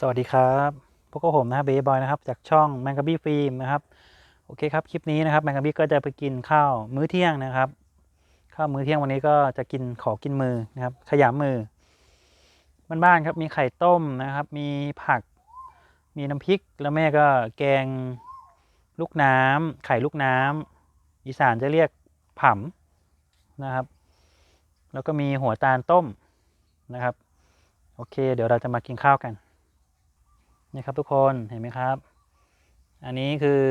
สวัสดีครับพวกบผมนะครับเบย์บอยนะครับจากช่องแมงกะบี้ฟิล์มนะครับโอเคครับคลิปนี้นะครับแมงกะบี้ก็จะไปกินข้าวมื้อเที่ยงนะครับข้าวมื้อเที่ยงวันนี้ก็จะกินขอกินมือนะครับ ขยำมือบ้านๆครับมีไข่ต้มนะครับ มีผัก มีน้ำพริกแล้วแม่ก็แกงลูกน้ำไข่ลูกน้ำอีสานจะเรียกผำนะครับ แล้วก็มีหัวตาลต้มนะครับ โอเค เดี๋ยวเราจะมากินข้าวกัน นี่ครับทุกคนเห็นไหมครับ อันนี้คือ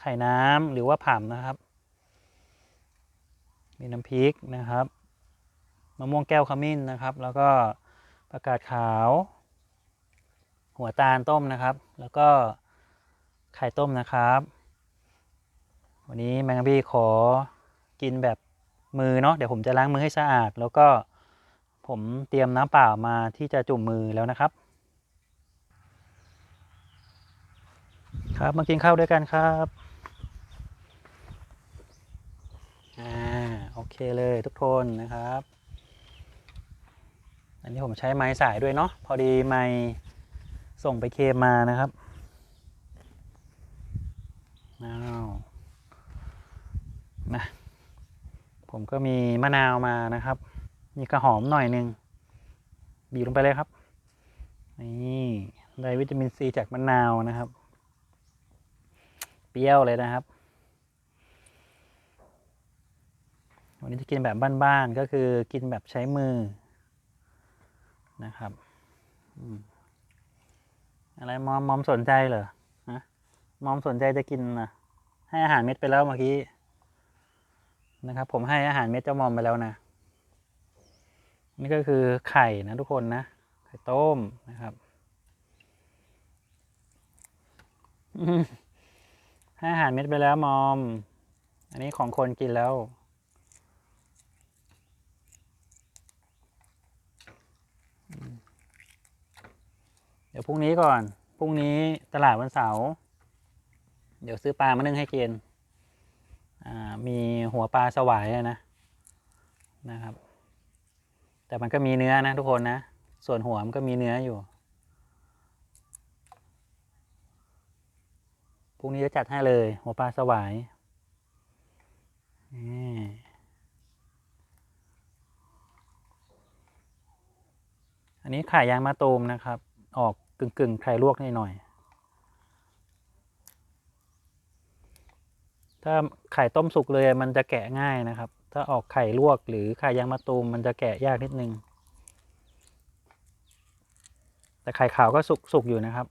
ไข่น้ำหรือว่าผ่ำนะครับ มีน้ำพริกนะครับมะม่วงแก้วขมิ้นนะครับ แล้วก็ประกาศขาว หัวตาลต้มนะครับ แล้วก็ไข่ต้มนะครับ วันนี้แมงกะบี้ขอกินแบบมือเนาะเดี๋ยวผมจะล้างมือให้สะอาด แล้วก็ผมเตรียมน้ำเปล่ามาที่จะจุ่มมือแล้วนะครับ ครับ มากินข้าวด้วยกันครับอ่าโอเคเลยทุกคนนะครับ อันนี้ผมใช้ไม้สายด้วยเนาะพอดีไม้ส่งไปเคมมานะครับอ้าวนะผมก็มีมะนาวมานะครับ มีกระหอมหน่อยหนึ่งบีบลงไปเลยครับนี่ได้วิตามินซีจากมะนาวนะครับ เปรี้ยวเลยนะครับ วันนี้จะกินแบบบ้านๆก็คือกินแบบใช้มือนะครับอะไรมอมมอมสนใจเหรอฮะมอมสนใจจะกินนะให้อาหารเม็ดไปแล้วเมื่อกี้นะครับ ผมให้อาหารเม็ดเจ้ามอมไปแล้วนะนี่ก็คือไข่นะทุกคนนะไข่ต้มนะครับ อืม ให้อาหารเม็ดไปแล้วมอม อันนี้ของคนกินแล้ว เดี๋ยวพรุ่งนี้ก่อน พรุ่งนี้ตลาดวันเสาร์ เดี๋ยวซื้อปลามานึ่งให้กินอ่ามีหัวปลาสวายนะ นะครับ แต่มันก็มีเนื้อนะทุกคนนะ ส่วนหัวมันก็มีเนื้ออยู่ พรุ่งนี้จะจัดให้เลย หัวปลาสวายนี่อันนี้ไข่ยางมะตูมนะครับ ออกกึ่งกึ่งๆไข่ลวกนิดหน่อย ถ้าไข่ต้มสุกเลยมันจะแกะง่ายนะครับ ถ้าออกไข่ลวกหรือไข่ยางมะตูมมันจะแกะยากนิดนึง แต่ไข่ขาวก็สุกสุกอยู่นะครับ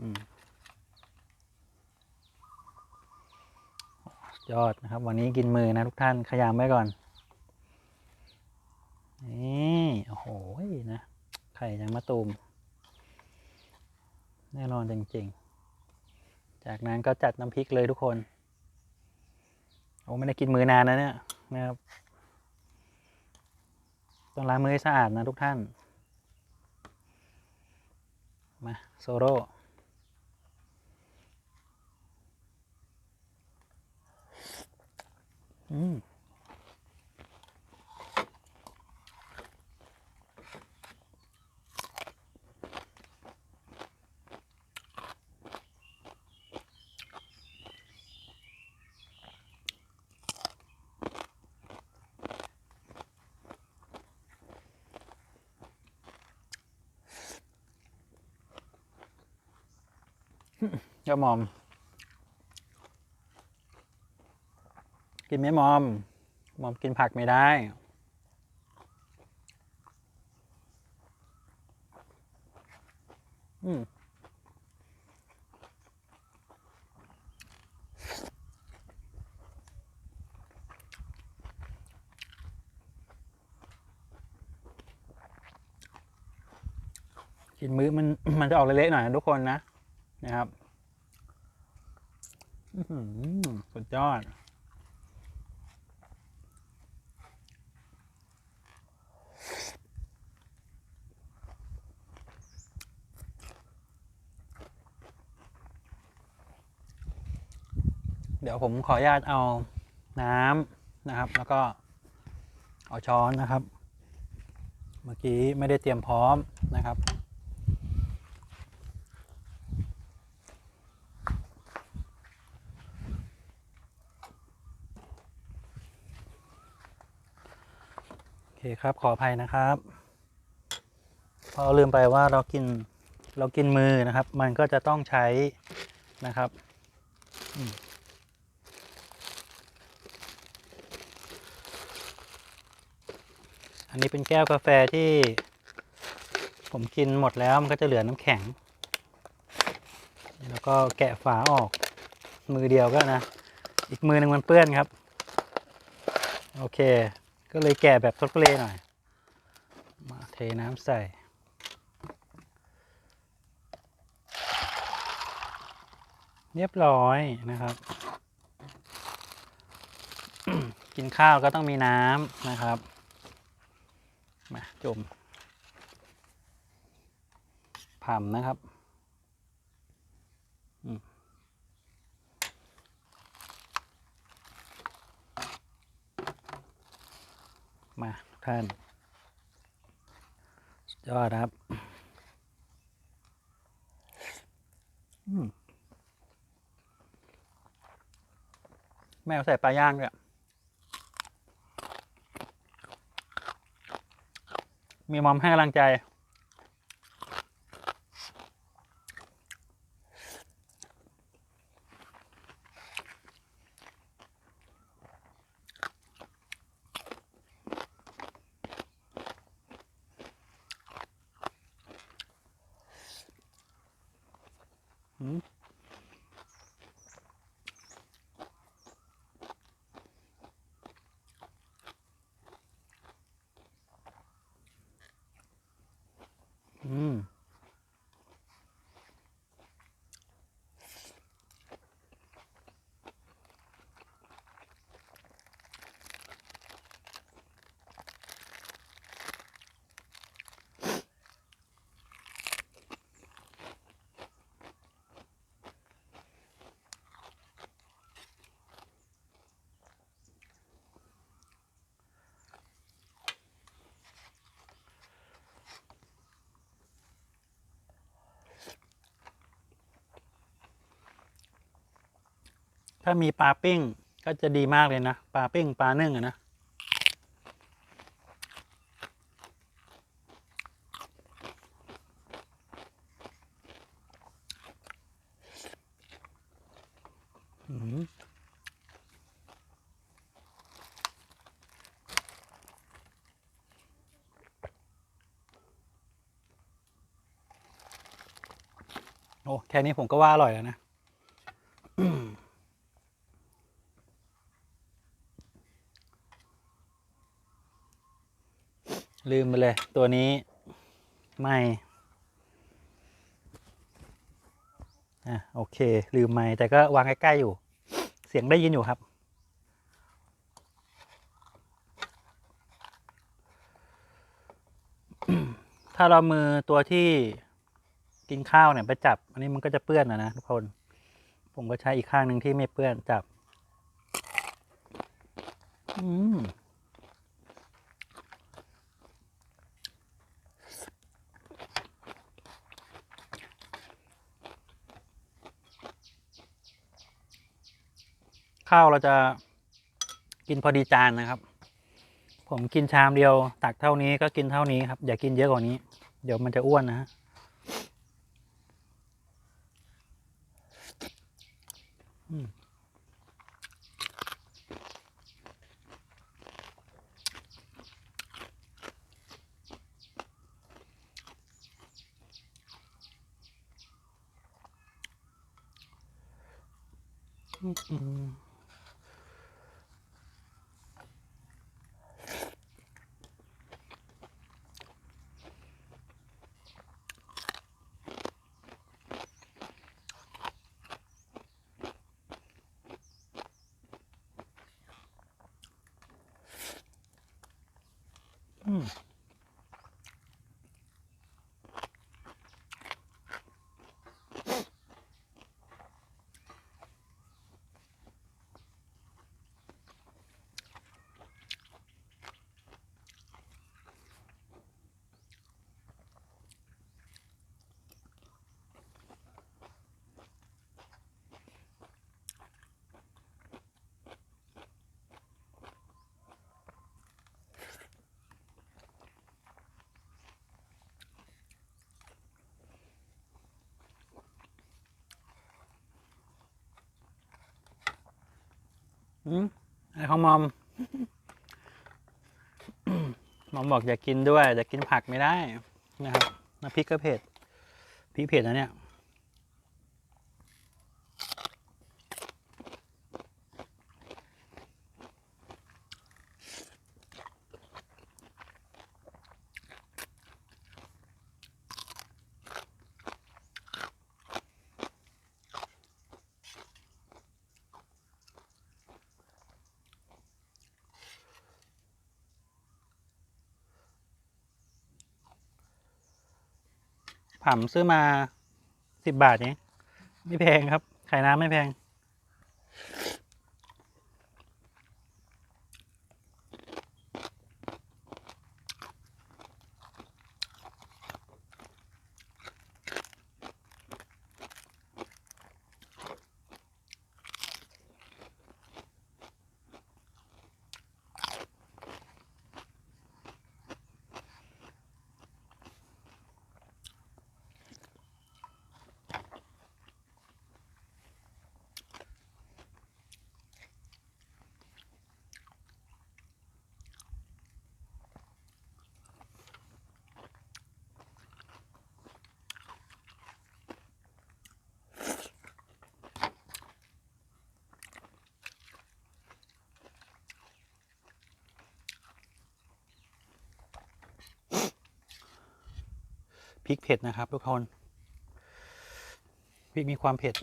อืม ยอดนะครับ วันนี้กินมือนะทุกท่านขยำไว้ก่อน นี่โอ้โหนะ ไข่ยางมะตูม แน่นอนจริงๆ จากนั้นก็จัดน้ำพริกเลยทุกคน โอ้ไม่ได้กินมือนานนะเนี่ยนะครับต้องล้างมือให้สะอาดนะทุกท่าน มา โซโร่ อืมเจ้ามอม กินไหมมอม มอมกินผักไม่ได้ อืมกินมื้อมันมันจะออกเละๆหน่อยนะทุกคนนะ นะครับอือหือสุดยอด เดี๋ยวผมขออนุญาตเอาน้ำนะครับ แล้วก็เอาช้อนนะครับ เมื่อกี้ไม่ได้เตรียมพร้อมนะครับ โอเคครับขออภัยนะครับพอเราลืมไปว่าเรากินเรากินมือนะครับ มันก็จะต้องใช้นะครับ อืม อันนี้เป็นแก้วกาแฟที่ ผมกินหมดแล้วมันก็จะเหลือน้ำแข็ง แล้วก็แกะฝาออกมือเดียวก็นะ อีกมือหนึ่งมันเปื้อนครับ โอเค ก็เลยแกะแบบทดเลหน่อย มาเทน้ำใส่เรียบร้อยนะครับ กินข้าวก็ต้องมีน้ำนะครับ มาจมผ่ำนะครับมาทุกท่านสุดยอดครับ แม่เอาใส่ปลาย่างด้วย มีมอมให้กำลังใจ อืมอืม ถ้ามีปลาปิ้งก็จะดีมากเลยนะ ปลาปิ้งปลานึ่งอะนะ อืมโอ้ แค่นี้ผมก็ว่าอร่อยแล้วนะ ลืมไปเลย ตัวนี้ไม่อะโอเค ลืมไม่แต่ก็วางใกล้ๆอยู่ เสียงได้ยินอยู่ครับ ถ้าเรามือตัวที่กินข้าวเนี่ยไปจับ อันนี้มันก็จะเปื้อนนะนะทุกคน ผมก็ใช้อีกข้างหนึ่งที่ไม่เปื้อนจับ อืม ข้าวเราจะกินพอดีจานนะครับ ผมกินชามเดียว ตักเท่านี้ก็กินเท่านี้ครับ อย่ากินเยอะกว่านี้ เดี๋ยวมันจะอ้วนนะฮะอืม อะไอ้ของมอม มอมบอกอยากกินด้วยอยากกินผักไม่ได้นะครับน้ำพริกก็เผ็ดพริกเผ็ดนะเนี่ย ผัมซื้อมาสิบบาทเองไม่แพงครับขายน้ำไม่แพง พริกเผ็ดนะครับทุกคนพริกมีความเผ็ด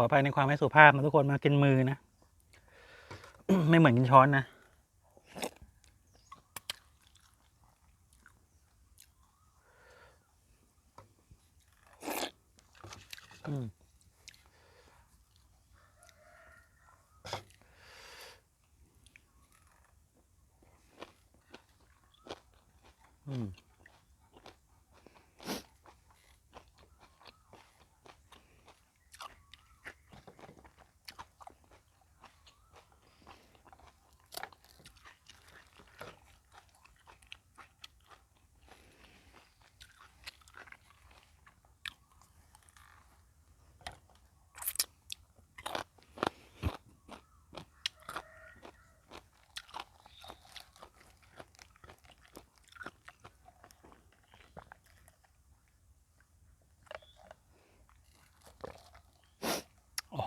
ออภัยในความไม่สุภาพนะทุกคนมากินมือนะ ไม่เหมือนกินช้อนนะ อืมอืม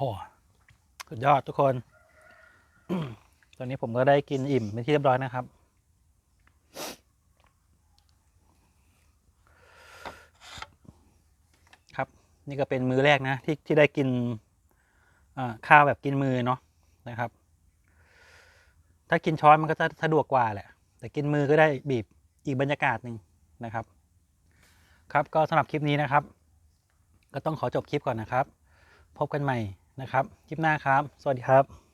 หสุดยอดทุกคน ตอนนี้ผมก็ได้กินอิ่มเป็นที่เรียบร้อยนะครับ ครับ นี่ก็เป็นมื้อแรกนะ ที่ที่ได้กินข้าวแบบกินมือเนาะนะครับ ถ้ากินช้อนมันก็จะสะดวกกว่าแหละ แต่กินมือก็ได้บีบอีกบรรยากาศหนึ่งนะครับ ครับก็สำหรับคลิปนี้นะครับ ก็ต้องขอจบคลิปก่อนนะครับ พบกันใหม่ นะครับ คลิปหน้าครับ สวัสดีครับ